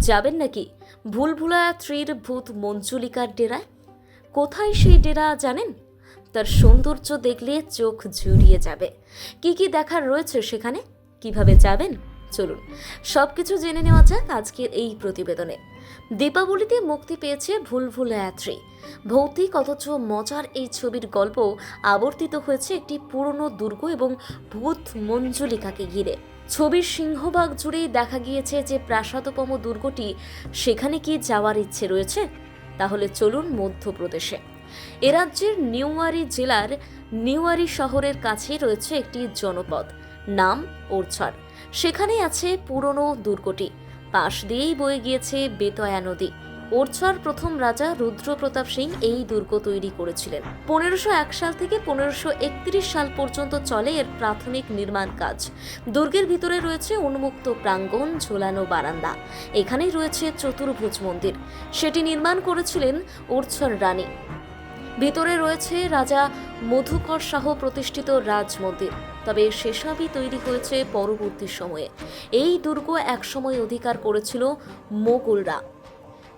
যাবেন নাকি? ভুলভুলায়া থ্রির ভূত মঞ্জুলিকার ডেরায়? কোথায় সেই ডেরা জানেন? তার সৌন্দর্য দেখলে চোখ জুড়িয়ে যাবে। কি কি দেখার রয়েছে সেখানে? কীভাবে যাবেন? চলুন সব কিছু জেনে নেওয়া যাক আজকের এই প্রতিবেদনে। দীপাবলিতে মুক্তি পেয়েছে ভুলভুলায়া থ্রি ভৌতিক অথচ মজার এই ছবির গল্প আবর্তিত হয়েছে একটি পুরনো দুর্গ এবং ভূত মঞ্জুলিকাকে ঘিরে। ছবির সিংহভাগ জুড়েই দেখা গিয়েছে যে প্রাসাদোপম দুর্গটি সেখানে কি যাওয়ার ইচ্ছে রয়েছে? তাহলে চলুন মধ্যপ্রদেশে। এ রাজ্যের নিউয়ারি জেলার নিউয়ারি শহরের কাছে রয়েছে একটি জনপদ। নাম ওরছর। সেখানে আছে পুরনো দুর্গটি। পাশ দিয়েই বয়ে গিয়েছে বেতয়া নদী। ওরছর প্রথম রাজা রুদ্রপ্রতাপ সিং এই দুর্গ তৈরি করেছিলেন। পনেরোশো এক সাল থেকে পনেরোশো একত্রিশ সাল পর্যন্ত চলে এর প্রাথমিক নির্মাণ কাজ। দুর্গের ভিতরে রয়েছে উন্মুক্ত প্রাঙ্গণ, ঝোলানো বারান্দা। এখানেই রয়েছে চতুর্ভুজ মন্দির। সেটি নির্মাণ করেছিলেন ওরছর রানী। ভিতরে রয়েছে রাজা মধুকর শাহ প্রতিষ্ঠিত রাজমন্দির। তবে সেসবই তৈরি হয়েছে পরবর্তী সময়ে। এই দুর্গ একসময় অধিকার করেছিল মোগলরা।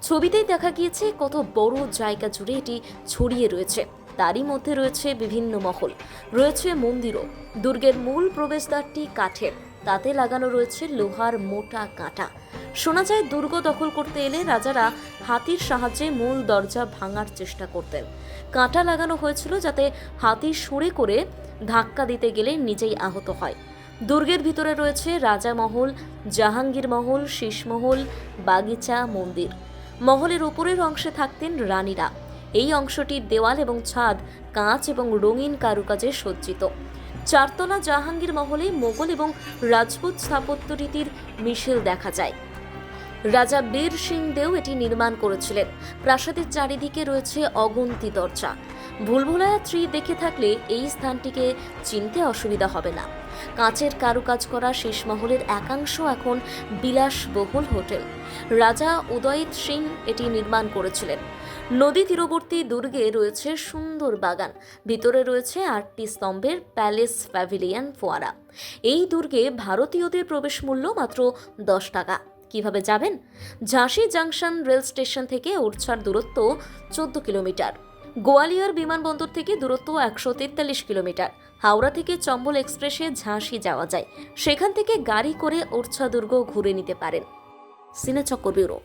ছবিতেই দেখা গিয়েছে কত বড় জায়গা জুড়ে এটি ছড়িয়ে রয়েছে। তারই মধ্যে রয়েছে বিভিন্ন মহল। রয়েছে মন্দিরও। দুর্গের মূল প্রবেশদ্বারটি কাঠের। তাতে লাগানো রয়েছে লোহার মোটা কাঁটা। শোনা যায়, দুর্গ দখল করতে এলে রাজারা হাতির সাহায্যে মূল দরজা ভাঙার চেষ্টা করতেন। কাঁটা লাগানো হয়েছিল যাতে হাতি সরে করে ধাক্কা দিতে গেলে নিজেই আহত হয়। দুর্গের ভিতরে রয়েছে রাজা মহল, জাহাঙ্গীর মহল শীষমহল বাগিচা, মন্দির। মহলের উপরের অংশে থাকতেন রানীরা। এই অংশটির দেওয়াল এবং ছাদ, কাঁচ এবং রঙিন কারুকাজে সজ্জিত। চারতলা জাহাঙ্গীর মহলে মোগল এবং রাজপুত স্থাপত্য রীতির মিশেল দেখা যায়। রাজা বীর সিং দেও এটি নির্মাণ করেছিলেন। প্রাসাদের চারিদিকে রয়েছে অগুন্তি দরজা। ভুলভুলায়া থ্রি দেখে থাকলে এই স্থানটিকে চিনতে অসুবিধা হবে না। কাঁচের কারুকাজ করা শেষমহলের একাংশ এখন বিলাসবহুল হোটেল। রাজা উদয়িত সিং এটি নির্মাণ করেছিলেন। নদী তীরবর্তী দুর্গে রয়েছে সুন্দর বাগান। ভিতরে রয়েছে আটটি স্তম্ভের প্যালেস প্যাভিলিয়ন ফোয়ারা। এই দুর্গে ভারতীয়দের প্রবেশ মূল্য মাত্র দশ টাকা। কীভাবে যাবেন? ঝাঁসি জাংশন রেল স্টেশন থেকে উড়ছার দূরত্ব চোদ্দ কিলোমিটার। গোয়ালিয়র বিমানবন্দর থেকে দূরত্ব একশো তেতাল্লিশ কিলোমিটার। হাওড়া থেকে চম্বল এক্সপ্রেসে ঝাঁসি যাওয়া যায়। সেখান থেকে গাড়ি করে ওরছা দুর্গ ঘুরে নিতে পারেন। সিনেচক্র ব্যুরো।